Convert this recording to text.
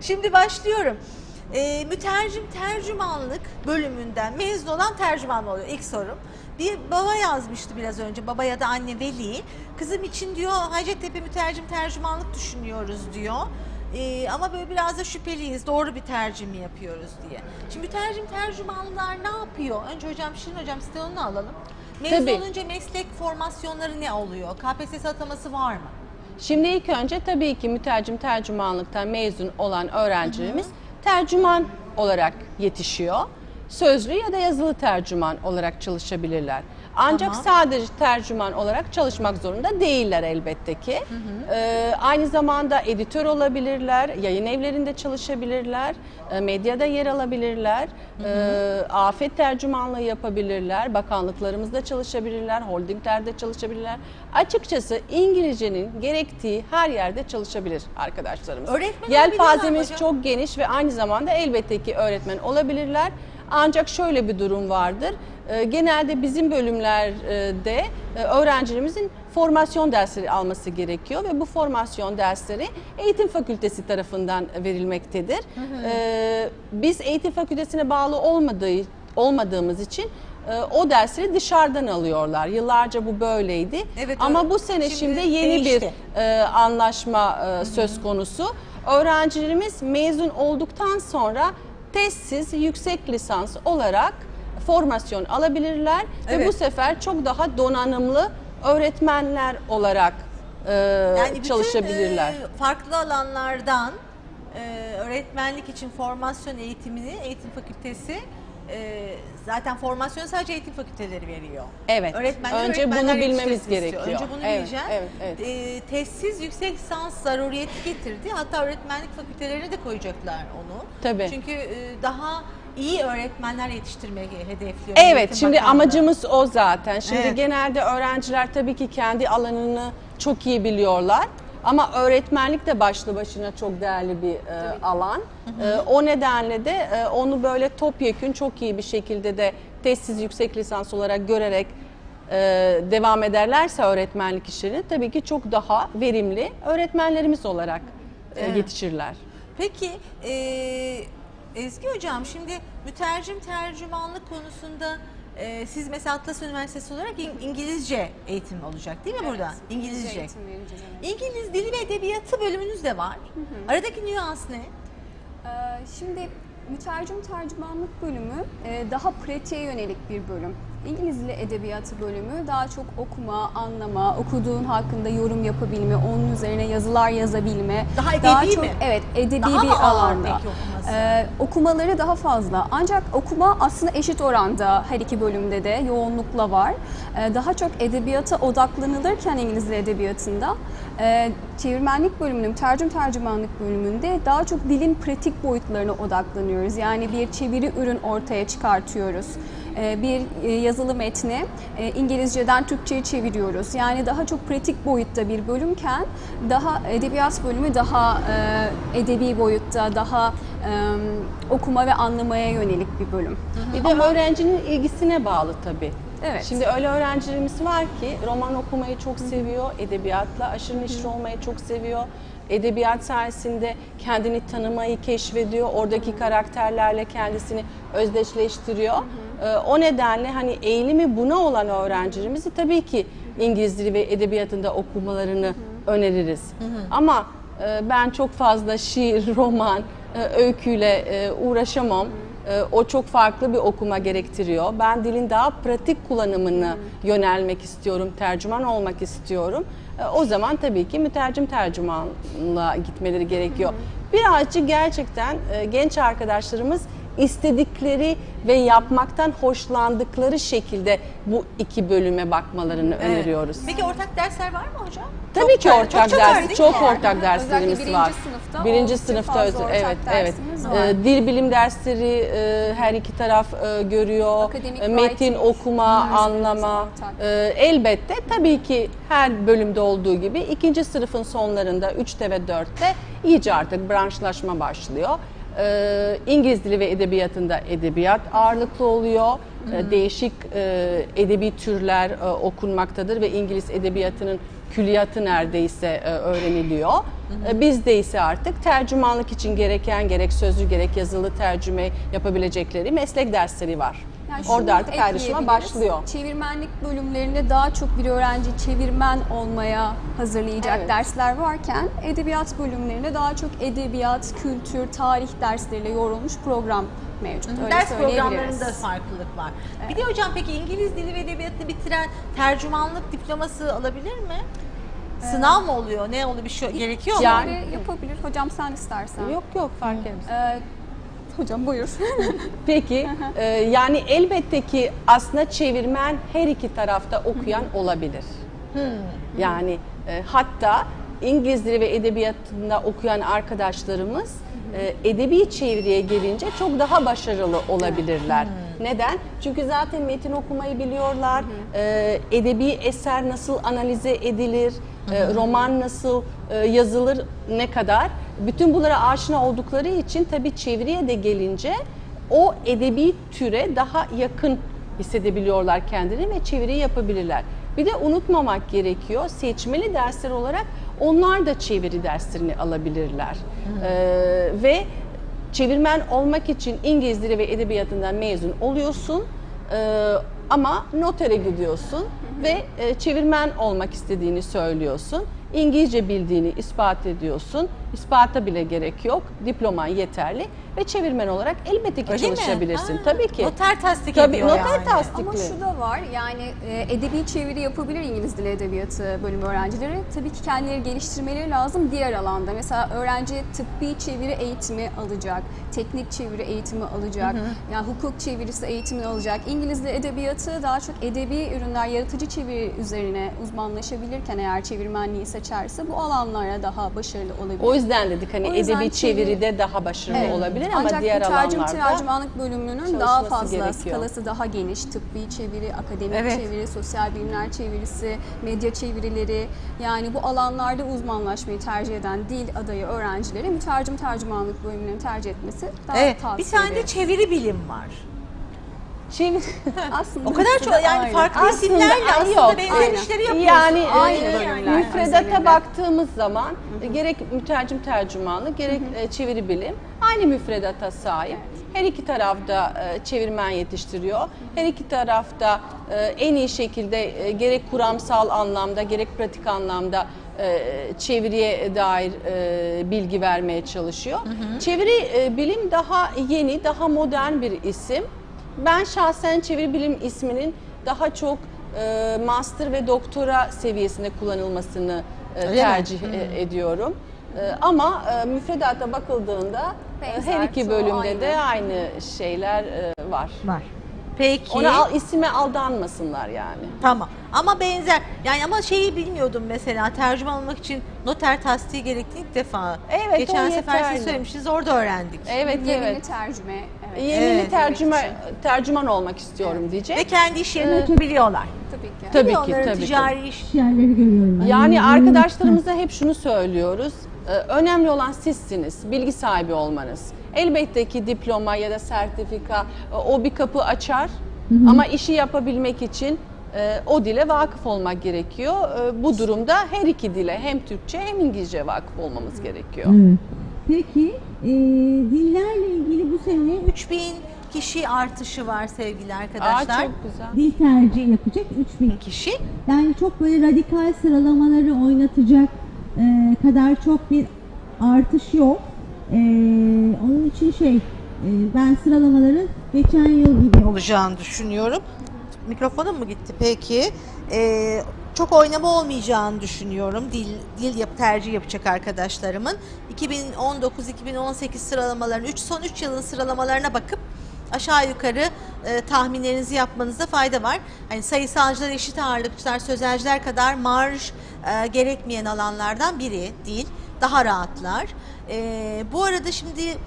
Şimdi başlıyorum. Ee, mütercim tercümanlık bölümünden mezun olan tercüman oluyor ilk sorum. Bir baba yazmıştı biraz önce baba ya da anne veli. Kızım için diyor Hacettepe mütercim tercümanlık düşünüyoruz diyor. Ee, ama böyle biraz da şüpheliyiz doğru bir tercih mi yapıyoruz diye. Şimdi mütercim tercümanlar ne yapıyor? Önce hocam Şirin hocam size onu alalım. Mezun Tabii. olunca meslek formasyonları ne oluyor? KPSS ataması var mı? Şimdi ilk önce tabii ki mütercim tercümanlıktan mezun olan öğrencilerimiz tercüman olarak yetişiyor. Sözlü ya da yazılı tercüman olarak çalışabilirler. Ancak Tamam. sadece tercüman olarak çalışmak zorunda değiller elbette ki. Ee, aynı zamanda editör olabilirler, yayın evlerinde çalışabilirler, e, medyada yer alabilirler, e, afet tercümanlığı yapabilirler, bakanlıklarımızda çalışabilirler, holdinglerde çalışabilirler. Açıkçası İngilizcenin gerektiği her yerde çalışabilir arkadaşlarımız. Öğretmen Yelpazemiz çok geniş ve aynı zamanda elbette ki öğretmen olabilirler. Ancak şöyle bir durum vardır. Ee, Genelde bizim bölümlerde e, öğrencilerimizin formasyon dersleri alması gerekiyor ve bu formasyon dersleri eğitim fakültesi tarafından verilmektedir. Ee, Biz eğitim fakültesine bağlı olmadığı olmadığımız için e, o dersleri dışarıdan alıyorlar. Yıllarca bu böyleydi. Evet, Ama öyle. bu sene Şimdi şimdi, yeni değişti. bir e, anlaşma e, söz konusu. Öğrencilerimiz mezun olduktan sonra testsiz yüksek lisans olarak formasyon alabilirler ve Evet. bu sefer çok daha donanımlı öğretmenler olarak e, Yani bütün çalışabilirler. e, farklı alanlardan e, öğretmenlik için formasyon eğitimini eğitim fakültesi e, zaten formasyon sadece eğitim fakülteleri veriyor. Evet. Öğretmenler, Önce öğretmenler bunu bilmemiz istiyor. gerekiyor. Önce bunu Evet, bileceğim. evet, evet. E, testsiz yüksek lisans zaruriyeti getirdi. Hatta öğretmenlik fakültelerine de koyacaklar onu. Tabii. Çünkü e, daha iyi öğretmenler yetiştirmeyi hedefliyor. Evet, Eğitim şimdi Bakanlığı. amacımız o zaten. Şimdi Evet. genelde öğrenciler tabii ki kendi alanını çok iyi biliyorlar. Ama öğretmenlik de başlı başına çok değerli bir e, alan. E, o nedenle de e, onu böyle topyekün çok iyi bir şekilde de testsiz yüksek lisans olarak görerek e, devam ederlerse öğretmenlik işlerini tabii ki çok daha verimli öğretmenlerimiz olarak e, Evet. yetişirler. Peki e, Ezgi Hocam şimdi mütercim tercümanlık konusunda e, siz mesela Atlas Üniversitesi olarak İng- İngilizce eğitim olacak değil mi burada? İngilizce. eğitim vereceğiz, evet. İngiliz dili ve edebiyatı bölümünüz de var. Aradaki nüans ne? Ee, Şimdi mütercim tercümanlık bölümü e, daha pratiğe yönelik bir bölüm. İngiliz dili edebiyatı bölümü daha çok okuma, anlama, okuduğun hakkında yorum yapabilme, onun üzerine yazılar yazabilme. Daha edebi çok, mi? Evet, edebi Daha bir alanda. Ee, okumaları daha fazla. Ancak okuma aslında eşit oranda her iki bölümde de yoğunlukla var. Ee, daha çok edebiyata odaklanılırken İngiliz dili edebiyatında e, çevirmenlik bölümünün, tercüm tercümanlık bölümünde daha çok dilin pratik boyutlarına odaklanıyoruz. Yani bir çeviri ürün ortaya çıkartıyoruz. Ee, bir e, yazılı metni e, İngilizceden Türkçe'ye çeviriyoruz. Yani daha çok pratik boyutta bir bölümken daha edebiyat bölümü daha e, edebi boyutta, daha e, okuma ve anlamaya yönelik bir bölüm. Bir de öğrencinin ilgisine bağlı tabii. Evet. Şimdi öyle öğrencilerimiz var ki roman okumayı çok seviyor, edebiyatla aşırı neşir olmayı çok seviyor. Edebiyat sayesinde kendini tanımayı keşfediyor, oradaki karakterlerle kendisini özdeşleştiriyor. Ee, o nedenle hani eğilimi buna olan öğrencilerimizi tabii ki İngiliz dili ve edebiyatında okumalarını öneririz. Ama e, ben çok fazla şiir, roman, e, öyküyle e, uğraşamam. O çok farklı bir okuma gerektiriyor. Ben dilin daha pratik kullanımını yönelmek istiyorum, tercüman olmak istiyorum. O zaman tabii ki mütercim tercümanla gitmeleri gerekiyor. Birazcık gerçekten genç arkadaşlarımız istedikleri ve yapmaktan hoşlandıkları şekilde bu iki bölüme bakmalarını öneriyoruz. Peki ortak dersler var mı hocam? Tabii Çok ki var, ortak çok çok ders, değil mi? çok Yani. ortak derslerimiz birinci var. sınıfta birinci oldukça sınıfta fazla öz- ortak evet evet. dersimiz var. Ee, dil bilim dersleri e, her iki taraf e, görüyor. Akademik E, Metin writing okuma, derslerimiz anlama. E, elbette tabii ki her bölümde olduğu gibi ikinci sınıfın sonlarında 3'te ve 4'te iyice artık branşlaşma başlıyor. Ee, İngiliz dili ve edebiyatında edebiyat ağırlıklı oluyor. Ee, Değişik e, edebi türler e, okunmaktadır ve İngiliz edebiyatının külliyatı neredeyse e, öğreniliyor. E, Bizde ise artık tercümanlık için gereken gerek sözlü gerek yazılı tercüme yapabilecekleri meslek dersleri var. Yani Orada artık ayrışma başlıyor. Çevirmenlik bölümlerinde daha çok bir öğrenci çevirmen olmaya hazırlayacak Evet. dersler varken edebiyat bölümlerinde daha çok edebiyat, kültür, tarih dersleriyle yoğrulmuş program mevcut. Öyle Ders programlarında farklılık var. Bir de hocam peki İngiliz dili ve edebiyatını bitiren tercümanlık diploması alabilir mi? Sınav mı oluyor? Ne oluyor? Bir şey gerekiyor mu? Yani- yapabilir. Hocam sen istersen. Yok yok fark etmez. Ee, hocam buyur. Peki e, yani elbette ki aslında çevirmen her iki tarafta okuyan olabilir. Yani e, hatta İngiliz dili ve edebiyatında okuyan arkadaşlarımız e, edebi çeviriye gelince çok daha başarılı olabilirler. Neden? Çünkü zaten metin okumayı biliyorlar. E, edebi eser nasıl analize edilir, e, roman nasıl e, yazılır, ne kadar. Bütün bunlara aşina oldukları için tabii çeviriye de gelince o edebi türe daha yakın hissedebiliyorlar kendini ve çeviri yapabilirler. Bir de unutmamak gerekiyor, seçmeli dersler olarak onlar da çeviri derslerini alabilirler. Ee, ve çevirmen olmak için İngiliz dili ve edebiyatından mezun oluyorsun Ee, ama notere gidiyorsun ve e, çevirmen olmak istediğini söylüyorsun. İngilizce bildiğini ispat ediyorsun. İspata bile gerek yok. Diploman yeterli ve çevirmen olarak elbette ki Öyle mi? çalışabilirsin. Ha, Tabii ki. Noter tasdik Tabii ediyor noter yani. tasdikli. Ama şu da var yani e, edebi çeviri yapabilir İngiliz Dili Edebiyatı bölümü öğrencileri. Tabii ki kendileri geliştirmeleri lazım diğer alanda. Mesela öğrenci tıbbi çeviri eğitimi alacak, teknik çeviri eğitimi alacak, yani hukuk çevirisi eğitimini alacak. İngiliz Dili Edebiyatı daha çok edebi ürünler, yaratıcı çeviri üzerine uzmanlaşabilirken eğer çevirmenliği seçerse bu alanlara daha başarılı olabilir. O yüzden dedik hani O yüzden edebi çeviri- çeviride daha başarılı Evet. olabilir ama Ancak diğer tercüm alanlarda tercümanlık bölümünün daha fazla gerekiyor. skalası daha geniş. Tıbbi çeviri, akademik Evet. çeviri, sosyal bilimler çevirisi, medya çevirileri yani bu alanlarda uzmanlaşmayı tercih eden dil adayı öğrencilere mütercim tercümanlık bölümünü tercih etmesi daha Evet. Bir tavsiye tane de çeviri bilim var. Çevir aslında O kadar çok yani aynı. farklı Aslında- isimlerle aslında yok. benzer Aynen. işleri yapıyorsun. Yani e, Aynı e, bölümler müfredata baktığımız zaman e, gerek mütercim tercümanlık gerek e, çeviri bilim aynı müfredata sahip. Her iki tarafta çevirmen yetiştiriyor. Her iki tarafta en iyi şekilde gerek kuramsal anlamda gerek pratik anlamda çeviriye dair bilgi vermeye çalışıyor. Çeviri e, bilim daha yeni, daha modern bir isim. Ben şahsen çeviri bilim isminin daha çok e, master ve doktora seviyesinde kullanılmasını e, Öyle mi? tercih e, ediyorum. E, ama e, müfredata bakıldığında e, her iki bölümde de aynı. aynı şeyler e, var. Var. Peki. Ona al, isime aldanmasınlar yani. Tamam. Ama benzer. Yani ama şeyi bilmiyordum mesela tercüman olmak için noter tasdiği gerektiği ilk defa. Evet, Geçen sefer siz söylemiştiniz orada öğrendik. Evet Yeminli evet. tercüme. Evet. Yeminli Evet, tercüme tercüman olmak istiyorum diyecek. Ve kendi iş yerini biliyorlar. Tabii ki. Tabii ki, onların tabii ki. ticari iş. yerleri görüyorum. Yani arkadaşlarımıza hep şunu söylüyoruz. Ee, Önemli olan sizsiniz, bilgi sahibi olmanız. Elbette ki diploma ya da sertifika e, o bir kapı açar ama işi yapabilmek için e, o dile vakıf olmak gerekiyor. E, Bu durumda her iki dile hem Türkçe hem İngilizce vakıf olmamız gerekiyor. Evet. Peki e, dillerle ilgili bu sene 3000 kişi artışı var sevgili Aa, arkadaşlar. çok güzel. dil tercihi yapacak 3000 kişi. Yani çok böyle radikal sıralamaları oynatacak e, kadar çok bir artış yok. E, onun için şey e, ben sıralamaları geçen yıl gibi olacağını düşünüyorum. Mikrofonum mu gitti peki? Ee, çok oynama olmayacağını düşünüyorum. Dil, dil yap, tercih yapacak arkadaşlarımın. 2019-2018 sıralamaların 3 son 3 yılın sıralamalarına bakıp aşağı yukarı e, tahminlerinizi yapmanızda fayda var. Hani sayısalcılar, eşit ağırlıkçılar, sözelciler kadar marj e, gerekmeyen alanlardan biri değil. Daha rahatlar. E, bu arada şimdi